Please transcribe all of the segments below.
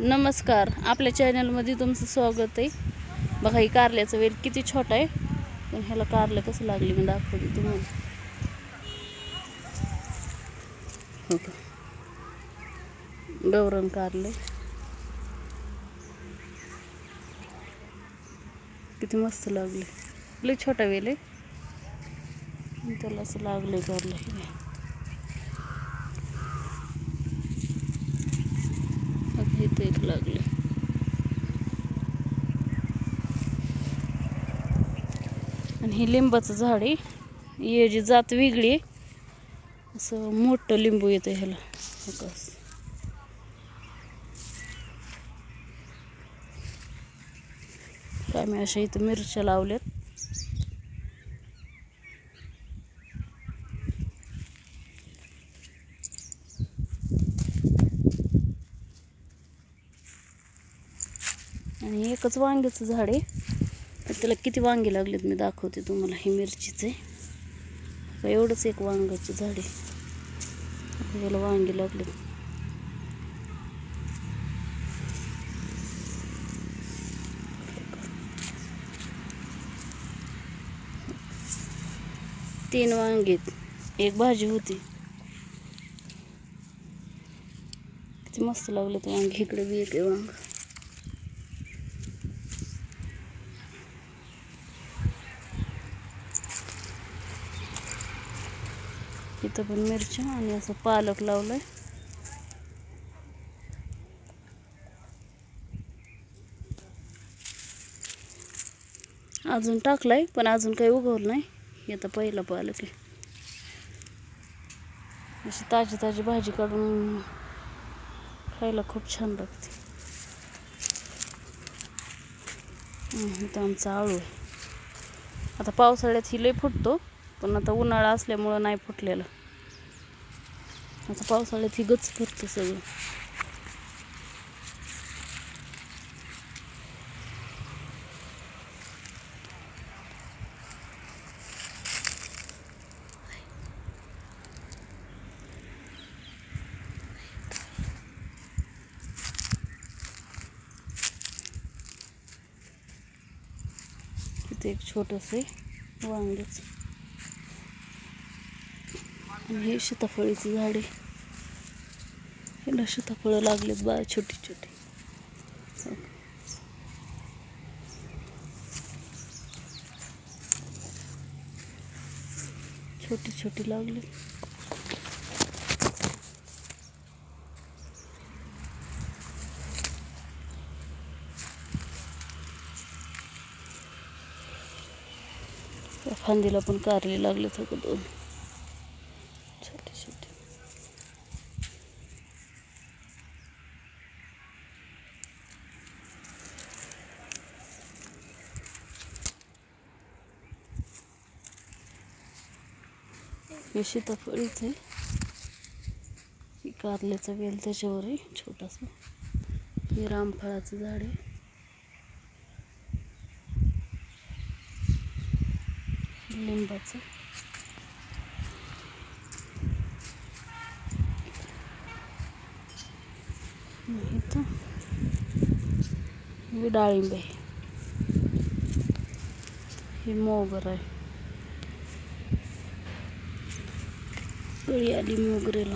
नमस्कार. आपल्या चॅनलमध्ये तुमचं स्वागत आहे. बघा ही कारल्याचं वेल किती छोटा आहे. पण ह्याला कारलं कसं लागली मी दाखवते तुम्हाला. हो का गौरन कारले. किती मस्त लागले. लय छोटा वेल आहे. त्याला असं लागलं कारलं हे आता इथं एक लागले. आणि हे लिंबाचं झाड आहे. याची जात वेगळी असं मोठं लिंबू येतं ह्याला. हो काय मी अशा इथं मिरच्या लावल्यात. आणि एकच वांग्याचं झाड आहे. त्याला किती वांगे लागलेत मी दाखवते तुम्हाला. हे मिरचीचे एवढंच एक वांग्याचं झाड आहे. याला त्याला वांगे लागलेत. तीन वांगेत एक भाजी होती. किती मस्त लागलेत वांगे. इकडे बी एक आहे वांग. इथं पण मिरच्या आणि असं पालक लावलाय. अजून टाकलाय पण अजून काही उगवलं नाही. हे आता पहिला पालक आहे. अशी ताजी ताजी भाजी काढून खायला खूप छान लागते. इथं आमचा आळू आहे. आता पावसाळ्यात ही लई फुटतो पण आता उन्हाळा असल्यामुळं नाही फुटलेलं. आता पावसाळ्यात ही गच सगळं एक छोटस आहे वांग्याचं आणि हे सीताफळीचं झाड. आहे ह्याला सीताफळं लागलेत बा छोटी छोटी. छोटी छोटी लागली. फांदीला पण कारले लागले थोडं दोन. छोटे छोटे हे सीताफळीच आहे. कारल्याचं कारल्याचा वेल त्याच्यावर आहे छोटासा. हे रामफळाचं झाड आहे. लिंबाचं आणि इथं हे डाळिंब आहे हे मोगर आहे कळी आली मोगरेला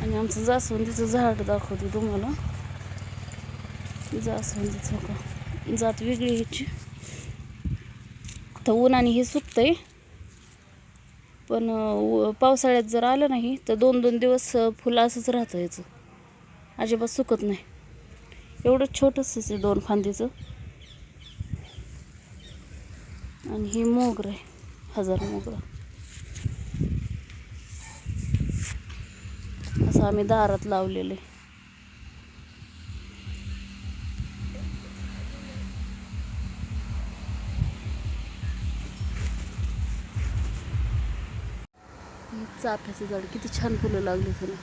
आणि आमचं जास्वंदीचं झाड दाखवते तुम्हाला जास्वंदीचं का जात वेगळी ह्याची आता उन्हाने हे सुकतंय पण अं, पावसाळ्यात जर आलं नाही तर दोन दोन दिवस फुलं असंच राहतं याचं अजिबात सुकत नाही एवढं छोटंसंच आहे दोन फांदीचं. आणि हे मोगर आहे हजार मोगरा. असं आम्ही दारात लावलेलं आहे. चाफ्याचं झाड किती छान फुलं लागली तुला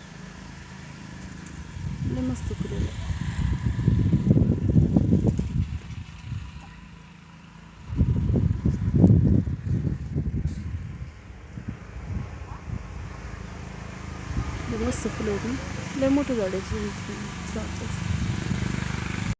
मस्त फुलं मस्त फुलं आहेत लय मोठं झाड आहे.